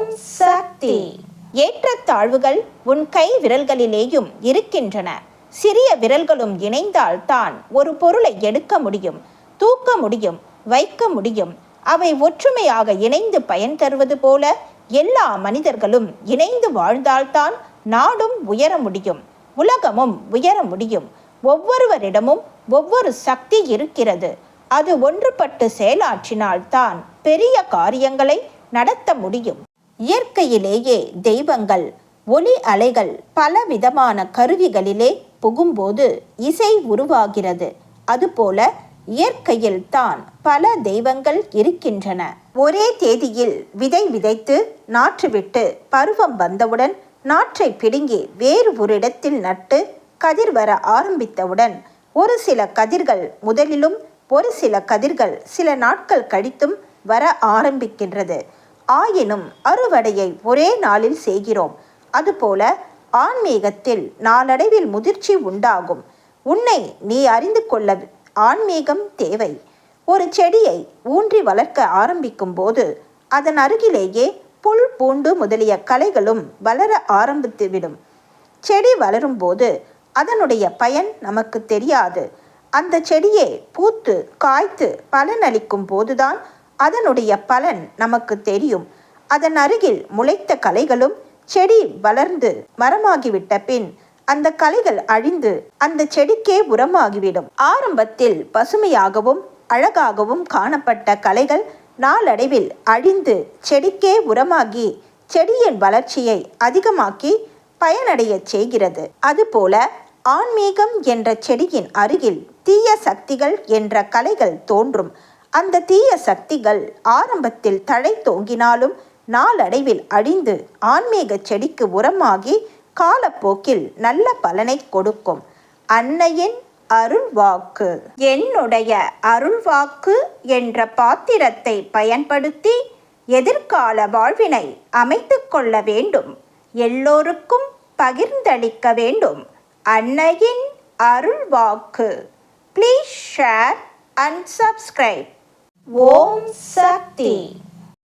ஓம் சக்தி. ஏற்றத்தாழ்வுகள் உன் கை விரல்களிலேயும் இருக்கின்றன. சிறிய விரல்களும் இணைந்தால் தான் ஒரு பொருளை எடுக்க முடியும் தூக்க முடியும் வைக்க முடியும். அவை ஒற்றுமையாக இணைந்து பயன் தருவது போல எல்லா மனிதர்களும் இணைந்து வாழ்ந்தால்தான் நாடும் உயர முடியும் உலகமும் உயர முடியும். ஒவ்வொருவரிடமும் ஒவ்வொரு சக்தி இருக்கிறது. அது ஒன்றுபட்டு செயலாற்றினால்தான் பெரிய காரியங்களை நடத்த முடியும். இயற்கையிலேயே தெய்வங்கள் ஒலி அலைகள் பல விதமான கருவிகளிலே புகும்போது இசை உருவாகிறது. அதுபோல இயற்கையில் தான் பல தெய்வங்கள் இருக்கின்றன. ஒரே தேதியில் விதை விதைத்து நாற்றுவிட்டு பருவம் வந்தவுடன் நாற்றை பிடுங்கி வேறு ஒரு இடத்தில் நட்டு கதிர் வர ஆரம்பித்தவுடன் ஒரு சில கதிர்கள் முதலிலும் ஒரு சில கதிர்கள் சில நாட்கள் கழித்தும் வர ஆரம்பிக்கின்றது. ஆயினும் அறுவடையை ஒரே நாளில் செய்கிறோம். அதுபோல ஆன்மீகத்தில் நாளடைவில் முதிர்ச்சி உண்டாகும். உன்னை நீ அறிந்து கொள்ள ஆன்மீகம் தேவை. ஒரு செடியை ஊன்றி வளர்க்க ஆரம்பிக்கும் போது அதன் அருகிலேயே புல் பூண்டு முதலிய களைகளும் வளர ஆரம்பித்துவிடும் செடி வளரும்போது அதனுடைய பயன் நமக்கு தெரியாது. அந்த செடியே பூத்து காய்த்து பலனளிக்கும் போதுதான் அதனுடைய பலன் நமக்கு தெரியும். அதன் அருகில் முளைத்த கலைகளும் செடி வளர்ந்து மரமாகிவிட்ட பின் அந்த கலைகள் அழிந்து அந்த செடிக்கே உரமாகிவிடும். ஆரம்பத்தில் பசுமையாகவும் அழகாகவும் காணப்பட்ட கலைகள் நாளடைவில் அழிந்து செடிக்கே உரமாகி செடியின் வளர்ச்சியை அதிகமாக்கி பயனடையச் செய்கிறது. அதுபோல ஆன்மீகம் என்ற செடியின் அருகில் தீய சக்திகள் என்ற கலைகள் தோன்றும். அந்த தீய சக்திகள் ஆரம்பத்தில் தழை தோங்கினாலும் நாளடைவில் அழிந்து ஆன்மீக செடிக்கு உரமாகி காலப்போக்கில் நல்ல பலனை கொடுக்கும். அன்னையின் அருள்வாக்கு. என்னுடைய அருள்வாக்கு என்ற பாத்திரத்தை பயன்படுத்தி எதிர்கால வாழ்வினை அமைத்து கொள்ள வேண்டும். எல்லோருக்கும் பகிர்ந்தளிக்க வேண்டும். அன்னையின் அருள்வாக்கு. Please share and subscribe Om Shakti